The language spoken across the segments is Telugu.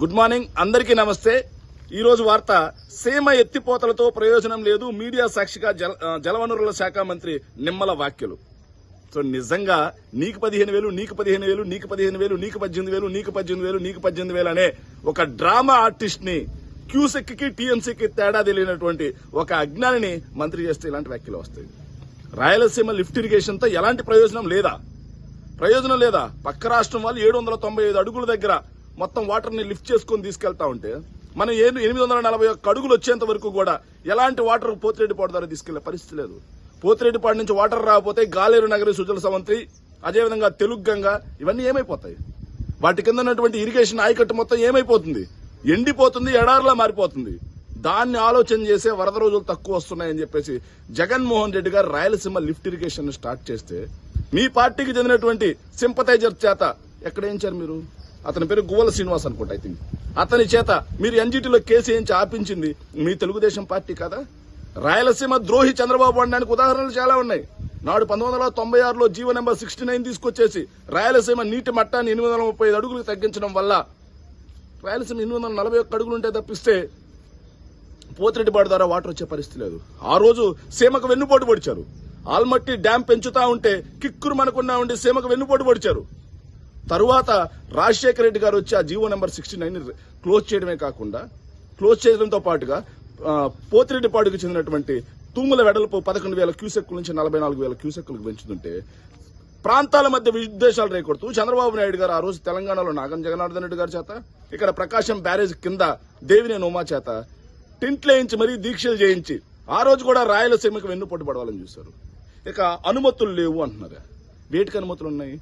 Good morning. అందరికీ నమస్తే. ఈ రోజు వార్త సీమ ఎత్తిపోతలతో ప్రయోజనం లేదు మీడియా సాక్షిగా జల జలవనరుల శాఖ మంత్రి నిమ్మల వ్యాఖ్యలు. సో నిజంగా నీకు పదిహేను వేలు నీకు పదిహేను వేలు నీకు పదిహేను వేలు నీకు పద్దెనిమిది వేలు నీకు పద్దెనిమిది వేలు నీకు పద్దెనిమిది వేలు అనే ఒక డ్రామా ఆర్టిస్ట్ని క్యూసెక్కి టీఎంసీకి తేడా తెలియనటువంటి ఒక అజ్ఞానిని మంత్రి చేస్తే ఇలాంటి వ్యాఖ్యలు వస్తాయి. రాయలసీమ లిఫ్ట్ ఇరిగేషన్తో ఎలాంటి ప్రయోజనం లేదా? ప్రయోజనం లేదా? పక్క రాష్ట్రం వాళ్ళు ఏడు వందల తొంభై ఐదు అడుగుల దగ్గర మొత్తం వాటర్ని లిఫ్ట్ చేసుకుని తీసుకెళ్తా ఉంటే మనం ఏ ఎనిమిది వందల నలభై ఒక్క అడుగులు వచ్చేంత వరకు కూడా ఎలాంటి వాటర్ పోతిరెడ్డిపాడు ద్వారా తీసుకెళ్ళే పరిస్థితి లేదు. పోతిరెడ్డిపాడు నుంచి వాటర్ రాకపోతే గాలేరు నగరి సుజల సమంతి అదేవిధంగా తెలుగు గంగ ఇవన్నీ ఏమైపోతాయి? వాటి కింద ఉన్నటువంటి ఇరిగేషన్ ఆయకట్టు మొత్తం ఏమైపోతుంది? ఎండిపోతుంది ఎడారిలా మారిపోతుంది. దాన్ని ఆలోచన చేసే వరద రోజులు తక్కువ వస్తున్నాయని చెప్పేసి జగన్మోహన్ రెడ్డి గారు రాయలసీమ లిఫ్ట్ ఇరిగేషన్ స్టార్ట్ చేస్తే మీ పార్టీకి చెందినటువంటి సింపతైజర్ చేత ఎక్కడ చారు మీరు? అతని పేరు గువ్వల శ్రీనివాస్ అనుకుంటా ఐ థింక్ అతని చేత మీరు ఎన్జిటిలో కేసు వేయించి ఆపించింది. మీ తెలుగుదేశం పార్టీ కదా? రాయలసీమ ద్రోహి చంద్రబాబు అనడానికి ఉదాహరణలు చాలా ఉన్నాయి. నాడు పంతొమ్మిది వందల తొంభై ఆరులో జీవో నెంబర్ సిక్స్టీ నైన్ తీసుకొచ్చేసి రాయలసీమ నీటి మట్టాన్ని ఎనిమిది వందల ముప్పై ఐదు తగ్గించడం వల్ల రాయలసీమ ఎనిమిది వందల నలభై ఒక్క అడుగులు ఉంటే తప్పిస్తే పోతిరెడ్డిపాడు ద్వారా వాటర్ వచ్చే పరిస్థితి లేదు. ఆ రోజు సీమకు వెన్నుపోటు పొడిచారు. ఆల్మట్టి డ్యాం పెంచుతా ఉంటే కిక్కురు మనకున్నా ఉండి సీమకు వెన్నుపోటు పొడిచారు. తరువాత రాజశేఖర రెడ్డి గారు వచ్చి ఆ G O number sixty nine close చేయడమే కాకుండా క్లోజ్ చేయడంతో పాటుగా పోతిరెడ్డి పోతిరెడ్డిపాడుకు చెందినటువంటి తూముల వెడల్పు పదకొండు వేల క్యూసెక్కుల నుంచి నలభై నాలుగు వేల క్యూసెక్కులకు పెంచుతుంటే ప్రాంతాల మధ్య విద్వేషాలు రేకొడుతూ చంద్రబాబు నాయుడు గారు ఆ రోజు తెలంగాణలో నాగం జగన్నాథన్ రెడ్డి గారి చేత ఇక్కడ ప్రకాశం బ్యారేజ్ కింద దేవినేని ఉమా చేత టింట్లేయించి మరీ దీక్షలు చేయించి ఆ రోజు కూడా రాయలసీమకు వెన్నుపోటు పడవాలని చూశారు. ఇక అనుమతులు లేవు అంటున్నారు. వేటికి అనుమతులు ఉన్నాయి?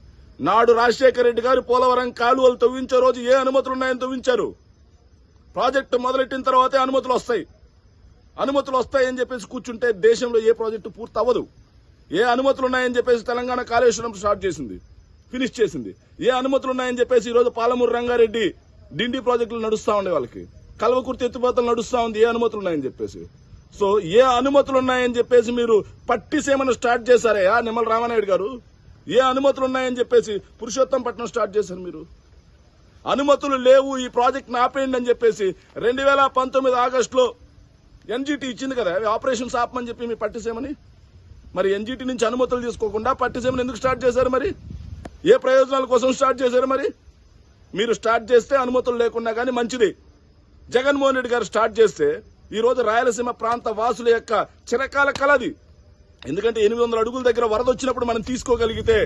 నాడు రాజశేఖర రెడ్డి గారు పోలవరం కాలువలు తవ్వించే రోజు ఏ అనుమతులు ఉన్నాయని తవ్వించారు? ప్రాజెక్టు మొదలెట్టిన తర్వాతే అనుమతులు వస్తాయి. అనుమతులు వస్తాయని చెప్పేసి కూర్చుంటే దేశంలో ఏ ప్రాజెక్టు పూర్తి అవ్వదు ఏ అనుమతులు ఉన్నాయని చెప్పేసి తెలంగాణ కాళేశ్వరం స్టార్ట్ చేసింది ఫినిష్ చేసింది. ఏ అనుమతులు ఉన్నాయని చెప్పేసి ఈ రోజు పాలమూరు రంగారెడ్డి డిండి ప్రాజెక్టులు నడుస్తూ ఉండే వాళ్ళకి. కల్వకుర్తి ఎత్తుపాతలు నడుస్తూ ఉంది ఏ అనుమతులు ఉన్నాయని చెప్పేసి. సో ఏ అనుమతులు ఉన్నాయని చెప్పేసి మీరు పట్టిసేమను స్టార్ట్ చేశారే ఆ నిమ్మల రామానాయుడు గారు? ఏ అనుమతులు ఉన్నాయని చెప్పేసి పురుషోత్తం పట్టణం స్టార్ట్ చేశారు మీరు. అనుమతులు లేవు ఈ ప్రాజెక్ట్ ఆపేయండి అని చెప్పేసి రెండు వేల పంతొమ్మిది ఆగస్టులో ఎన్జిటి ఇచ్చింది కదా అవి ఆపరేషన్స్ ఆపమని చెప్పి మీ పట్టిసేమని మరి ఎన్జిటి నుంచి అనుమతులు తీసుకోకుండా పట్టిసేమని ఎందుకు స్టార్ట్ చేశారు మరి? ఏ ప్రయోజనాల కోసం స్టార్ట్ చేశారు మరి? మీరు స్టార్ట్ చేస్తే అనుమతులు లేకున్నా కానీ మంచిది. జగన్మోహన్ రెడ్డి గారు స్టార్ట్ చేస్తే ఈరోజు రాయలసీమ ప్రాంత వాసుల యొక్క చిరకాల కలది. ఎందుకంటే ఎనిమిది వందల అడుగుల దగ్గర వరద వచ్చినప్పుడు మనం తీసుకోగలిగితే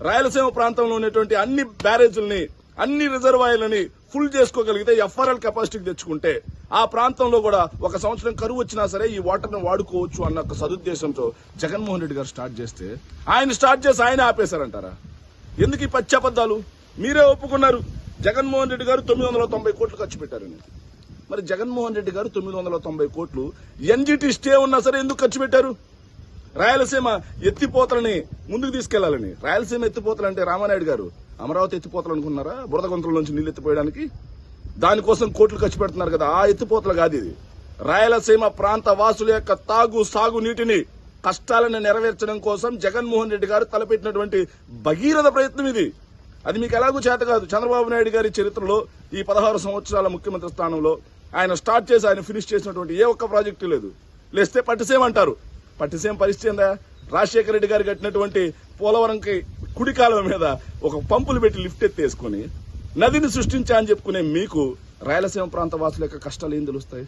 రాయలసీమ ప్రాంతంలో ఉన్నటువంటి అన్ని బ్యారేజీలని అన్ని రిజర్వాయర్లని ఫుల్ చేసుకోగలిగితే ఎఫ్ఆర్ఎల్ కెపాసిటీకి తెచ్చుకుంటే ఆ ప్రాంతంలో కూడా ఒక సంవత్సరం కరువు వచ్చినా సరే ఈ వాటర్ని వాడుకోవచ్చు అన్న ఒక సదుద్దేశంతో జగన్మోహన్ రెడ్డి గారు స్టార్ట్ చేస్తే ఆయన స్టార్ట్ చేసి ఆయన ఆపేశారంటారా? ఎందుకు ఈ పచ్చబద్దాలు మీరే ఒప్పుకున్నారు. జగన్మోహన్ రెడ్డి గారు తొమ్మిది వందల తొంభై కోట్లు ఖర్చు పెట్టారని మరి జగన్మోహన్ రెడ్డి గారు తొమ్మిది వందల తొంభై కోట్లు ఎన్జిటి స్టే ఉన్నా సరే ఎందుకు ఖర్చు పెట్టారు? రాయలసీమ ఎత్తిపోతలని ముందుకు తీసుకెళ్ళాలని. రాయలసీమ ఎత్తిపోతలు అంటే రామానాయుడు గారు అమరావతి ఎత్తిపోతలు అనుకున్నారా? బురద గొంతుల నుంచి నీళ్ళు ఎత్తిపోయడానికి? దానికోసం కోట్లు ఖర్చు పెడుతున్నారు కదా ఆ ఎత్తిపోతలు కాదు ఇది. రాయలసీమ ప్రాంత వాసుల యొక్క తాగు సాగు నీటిని కష్టాలను నెరవేర్చడం కోసం జగన్మోహన్ రెడ్డి గారు తలపెట్టినటువంటి భగీరథ ప్రయత్నం ఇది. అది మీకు ఎలాగూ చేత కాదు. చంద్రబాబు నాయుడు గారి చరిత్రలో ఈ పదహారు సంవత్సరాల ముఖ్యమంత్రి స్థానంలో ఆయన స్టార్ట్ చేసి ఆయన ఫినిష్ చేసినటువంటి ఏ ఒక్క ప్రాజెక్టు లేదు. లేస్తే పట్టిసేమ పట్టిసేం పట్టిసేమ పరిస్థితి ఏందా? రాజశేఖర రెడ్డి గారు కట్టినటువంటి పోలవరంకి కుడి కాలువ మీద ఒక పంపులు పెట్టి లిఫ్ట్ ఎత్తేసుకుని నదిని సృష్టించా అని చెప్పుకునే మీకు రాయలసీమ ప్రాంత వాసుల యొక్క కష్టాలు ఏం తెలుస్తాయి?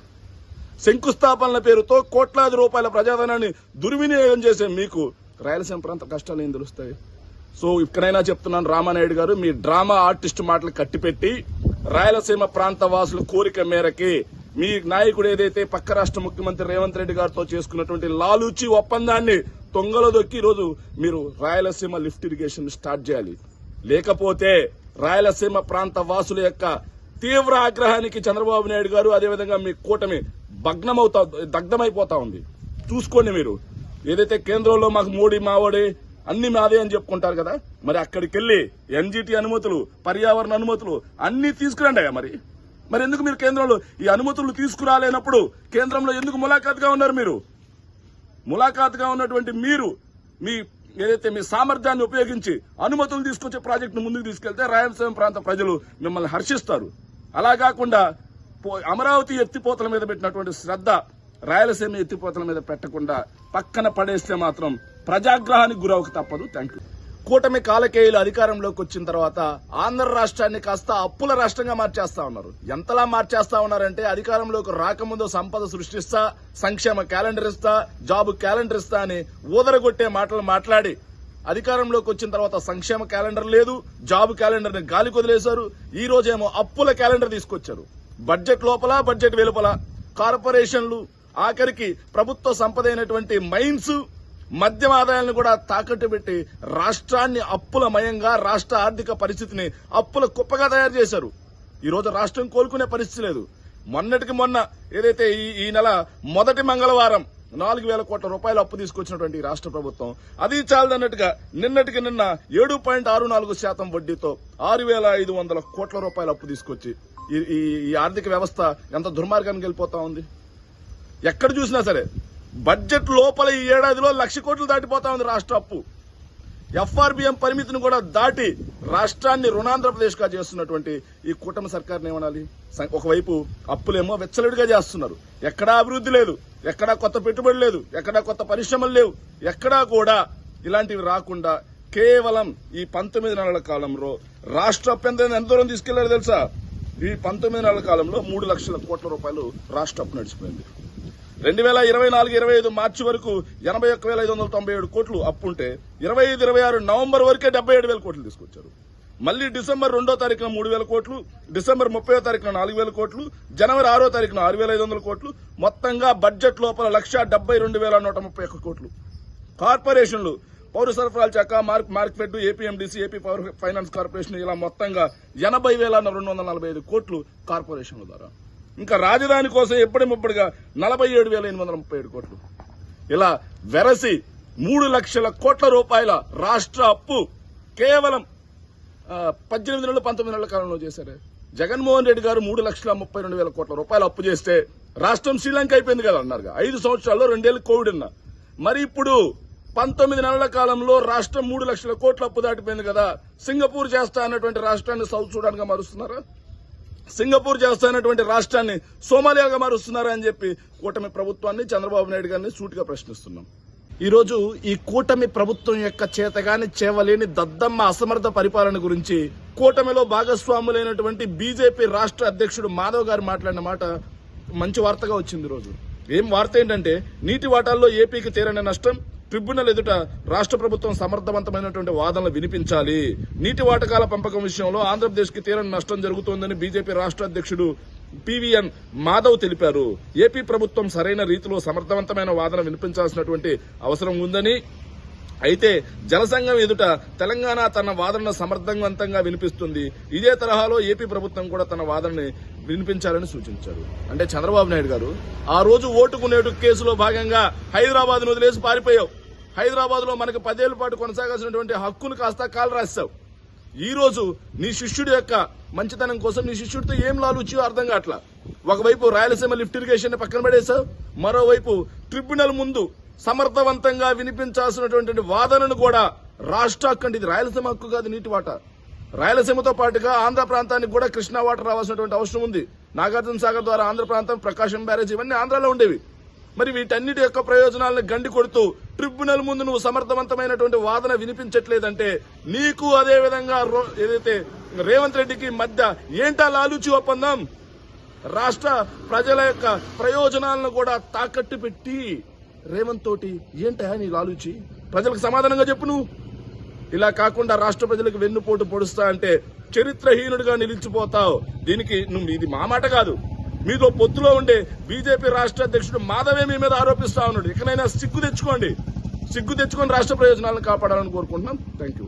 శంకుస్థాపనల పేరుతో కోట్లాది రూపాయల ప్రజాధనాన్ని దుర్వినియోగం చేసే మీకు రాయలసీమ ప్రాంత కష్టాలు ఏం తెలుస్తాయి? సో ఇక్కడైనా చెప్తున్నాను రామానాయుడు గారు మీ డ్రామా ఆర్టిస్ట్ మాటలు కట్టిపెట్టి రాయలసీమ ప్రాంత వాసుల కోరిక మేరకి మీ నాయకుడు ఏదైతే పక్క రాష్ట్ర ముఖ్యమంత్రి రేవంత్ రెడ్డి గారితో చేసుకున్నటువంటి లాలూచి ఒప్పందాన్ని తొంగలో దొక్కి ఈరోజు మీరు రాయలసీమ లిఫ్ట్ ఇరిగేషన్ స్టార్ట్ చేయాలి. లేకపోతే రాయలసీమ ప్రాంత వాసుల యొక్క తీవ్ర ఆగ్రహానికి చంద్రబాబు నాయుడు గారు అదేవిధంగా మీ కూటమి భగ్నమవుతా దగ్ధమైపోతా ఉంది. చూసుకోండి మీరు. ఏదైతే కేంద్రంలో మాకు మోడీ మావోడి అన్ని మాదే అని చెప్పుకుంటారు కదా? మరి అక్కడికి వెళ్ళి ఎన్జిటి అనుమతులు పర్యావరణ అనుమతులు అన్ని తీసుకురండి మరి. మరి ఎందుకు మీరు కేంద్రంలో ఈ అనుమతులు తీసుకురాలేనప్పుడు కేంద్రంలో ఎందుకు ములాఖాత్గా ఉన్నారు మీరు? ములాఖాత్గా ఉన్నటువంటి మీరు మీ ఏదైతే మీ సామర్థ్యాన్ని ఉపయోగించి అనుమతులు తీసుకొచ్చే ప్రాజెక్టును ముందుకు తీసుకెళ్తే రాయలసీమ ప్రాంత ప్రజలు మిమ్మల్ని హర్షిస్తారు. అలా కాకుండా పో- అమరావతి ఎత్తిపోతల మీద పెట్టినటువంటి శ్రద్ధ రాయలసీమ ఎత్తిపోతల మీద పెట్టకుండా పక్కన పడేస్తే మాత్రం ప్రజాగ్రహానికి గురవక తప్పదు. థ్యాంక్ యూ కూటమి కాలకేయులు అధికారంలోకి వచ్చిన తర్వాత ఆంధ్ర రాష్ట్రాన్ని కాస్త అప్పుల రాష్ట్రంగా మార్చేస్తా ఉన్నారు. ఎంతలా మార్చేస్తా ఉన్నారంటే అధికారంలోకి రాకముందు సంపద సృష్టిస్తా సంక్షేమ క్యాలెండర్ ఇస్తా జాబ్ క్యాలెండర్ ఇస్తా అని ఊదరగొట్టే మాటలు మాట్లాడి అధికారంలోకి వచ్చిన తర్వాత సంక్షేమ క్యాలెండర్ లేదు జాబ్ క్యాలెండర్ని గాలి కొదిలేశారు ఈ రోజేమో అప్పుల క్యాలెండర్ తీసుకొచ్చారు. బడ్జెట్ లోపల బడ్జెట్ వెలుపల కార్పొరేషన్లు ఆఖరికి ప్రభుత్వ సంపద అయినటువంటి మైన్స్ మద్యం ఆదాయాలను కూడా తాకట్టు పెట్టి రాష్ట్రాన్ని అప్పుల మయంగా రాష్ట్ర ఆర్థిక పరిస్థితిని అప్పుల కుప్పగా తయారు చేశారు. ఈరోజు రాష్ట్రం కోలుకునే పరిస్థితి లేదు. మొన్నటికి మొన్న ఏదైతే ఈ ఈ నెల మొదటి మంగళవారం నాలుగు వేల కోట్ల రూపాయలు అప్పు తీసుకొచ్చినటువంటి రాష్ట్ర ప్రభుత్వం అది చాలదన్నట్టుగా నిన్నటికి నిన్న ఏడు పాయింట్ ఆరు నాలుగు శాతం వడ్డీతో ఆరు వేల ఐదు వందల కోట్ల రూపాయలు అప్పు తీసుకొచ్చి ఈ- ఈ ఈ ఆర్థిక వ్యవస్థ ఎంత దుర్మార్గానికి వెళ్ళిపోతా ఉంది? ఎక్కడ చూసినా సరే బడ్జెట్ లోపల ఈ ఏడాదిలో లక్ష కోట్లు దాటిపోతా ఉంది రాష్ట్ర అప్పు. ఎఫ్ఆర్బిఎం పరిమితిని కూడా దాటి రాష్ట్రాన్ని రుణాంధ్రప్రదేశ్గా చేస్తున్నటువంటి ఈ కూటమి సర్కార్ని ఏమనాలి? ఒకవైపు అప్పులేమో వెచ్చలవిడిగా చేస్తున్నారు. ఎక్కడా అభివృద్ధి లేదు. ఎక్కడా కొత్త పెట్టుబడి లేదు. ఎక్కడా కొత్త పరిశ్రమలు లేవు. ఎక్కడా కూడా ఇలాంటివి రాకుండా కేవలం ఈ పంతొమ్మిది నెలల కాలంలో రాష్ట్ర అప్పు ఎంత ఎంత దూరం తీసుకెళ్ళారు తెలుసా? ఈ పంతొమ్మిది నెలల కాలంలో మూడు లక్షల కోట్ల రూపాయలు రాష్ట్ర అప్పు నడిచిపోయింది. రెండు వేల ఇరవై నాలుగు ఇరవై ఐదు మార్చి వరకు ఎనభై ఒక్క వేల ఐదు వందల తొంభై ఏడు కోట్లు అప్పు ఉంటే ఇరవై ఐదు ఇరవై ఆరు నవంబర్ వరకే డెబ్బై ఏడు వేల కోట్లు తీసుకొచ్చారు. మళ్ళీ డిసెంబర్ రెండో తారీఖున మూడు వేల కోట్లు డిసెంబర్ ముప్పై తారీఖున నాలుగు వేల కోట్లు జనవరి ఆరో తారీఖున ఆరు వేల ఐదు వందల కోట్లు మొత్తంగా బడ్జెట్ లోపల లక్ష డెబ్బై రెండు వేల నూట ముప్పై ఒక్క కోట్లు. కార్పొరేషన్లు పౌర సరఫరాల శాఖ mark market APMDC AP power finance corporation ఇలా మొత్తంగా ఎనభై వేల రెండు వందల నలభై ఐదు కోట్లు కార్పొరేషన్ల ద్వారా. ఇంకా రాజధాని కోసం ఎప్పటి ముప్పటిగా నలభై ఏడు వేల ఎనిమిది వందల ముప్పై ఏడు కోట్లు. ఇలా వెరసి మూడు లక్షల కోట్ల రూపాయల రాష్ట్ర అప్పు కేవలం పద్దెనిమిది నెలలు పంతొమ్మిది నెలల కాలంలో చేశారు. జగన్మోహన్ రెడ్డి గారు మూడు లక్షల ముప్పై రెండు వేల కోట్ల రూపాయలు అప్పు చేస్తే రాష్ట్రం శ్రీలంక అయిపోయింది కదా అన్నారు ఐదు సంవత్సరాల్లో రెండేళ్ళు కోవిడ్ ఉన్నా మరి ఇప్పుడు పంతొమ్మిది నెలల కాలంలో రాష్ట్రం మూడు లక్షల కోట్ల అప్పు దాటిపోయింది కదా. సింగపూర్ చేస్తా అన్నటువంటి రాష్ట్రాన్ని సౌత్ సూడాన్గా మారుస్తున్నారా? సింగపూర్ చేస్తున్నటువంటి రాష్ట్రాన్ని సోమాలియాగా మారుస్తున్నారని అని చెప్పి కూటమి ప్రభుత్వాన్ని చంద్రబాబు నాయుడు గారిని సూటిగా ప్రశ్నిస్తున్నాం. ఈరోజు ఈ కూటమి ప్రభుత్వం యొక్క చేతగాని చేవలేని దద్దమ్మ అసమర్థ పరిపాలన గురించి కూటమిలో భాగస్వాములైనటువంటి బీజేపీ రాష్ట్ర అధ్యక్షుడు మాధవ్ గారు మాట్లాడిన మాట మంచి వార్తగా వచ్చింది ఈరోజు. రోజు ఏం వార్త ఏంటంటే నీటి వాటాల్లో ఏపీకి తీరని నష్టం ట్రిబ్యునల్ ఎదుట రాష్ట్ర ప్రభుత్వం సమర్థవంతమైనటువంటి వాదనలు వినిపించాలి. నీటి వాటకాల పంపకం విషయంలో ఆంధ్రప్రదేశ్కి తీరని నష్టం జరుగుతోందని బీజేపీ రాష్ట్ర అధ్యక్షుడు పివిఎన్ మాధవ్ తెలిపారు. ఏపీ ప్రభుత్వం సరైన రీతిలో సమర్థవంతమైన వాదన వినిపించాల్సినటువంటి అవసరం ఉందని. అయితే జనసంఘం ఎదుట తెలంగాణ తన వాదనను సమర్థవంతంగా వినిపిస్తుంది. ఇదే తరహాలో ఏపీ ప్రభుత్వం కూడా తన వాదనని వినిపించాలని సూచించారు. అంటే చంద్రబాబు నాయుడు గారు ఆ రోజు ఓటుకునేటు కేసులో భాగంగా హైదరాబాద్ వదిలేసి పారిపోయావు. హైదరాబాద్లో మనకి పదేళ్ళ పాటు కొనసాగాల్సినటువంటి హక్కును కాస్త కాలు రాస్తావు. ఈ రోజు నీ శిష్యుడి యొక్క మంచితనం కోసం నీ శిష్యుడితో ఏం లాలుచియో అర్థం కావట్లా? ఒకవైపు రాయలసీమ లిఫ్ట్ ఇరిగేషన్ పక్కన పడేశావు మరోవైపు ట్రిబ్యునల్ ముందు సమర్థవంతంగా వినిపించాల్సినటువంటి వాదనను కూడా రాష్ట్ర హక్కు అంటే ఇది రాయలసీమ హక్కు కాదు నీటి వాట. రాయలసీమతో పాటుగా ఆంధ్ర ప్రాంతానికి కూడా కృష్ణా వాటర్ రావాల్సినటువంటి అవసరం ఉంది. నాగార్జున సాగర్ ద్వారా ఆంధ్ర ప్రాంతం ప్రకాశం బ్యారేజ్ ఇవన్నీ ఆంధ్రాలో ఉండేవి. మరి వీటన్నిటి యొక్క ప్రయోజనాలను గండి కొడుతూ ట్రిబ్యునల్ ముందు నువ్వు సమర్థవంతమైనటువంటి వాదన వినిపించట్లేదంటే నీకు అదే విధంగా రో- ఏదైతే రేవంత్ రెడ్డికి మధ్య ఏంటా లాలూచి ఒప్పందం? రాష్ట్ర ప్రజల యొక్క ప్రయోజనాలను కూడా తాకట్టు పెట్టి రేవంత్ తోటి ఏంటా నీ లాలూచి? ప్రజలకు సమాధానంగా చెప్పు నువ్వు. ఇలా కాకుండా రాష్ట్ర ప్రజలకు వెన్నుపోటు పొడుస్తా అంటే చరిత్రహీనుడిగా నిలిచిపోతావు. దీనికి నువ్వు ఇది మా మాట కాదు. మీతో పొత్తులో ఉండే బీజేపీ రాష్ట్ర అధ్యక్షుడు మాధవే మీ మీద ఆరోపిస్తా ఉన్నాడు. ఇకనైనా సిగ్గు తెచ్చుకోండి. సిగ్గు తెచ్చుకొని రాష్ట్ర ప్రయోజనాలను కాపాడాలని కోరుకుంటున్నాం. Thank you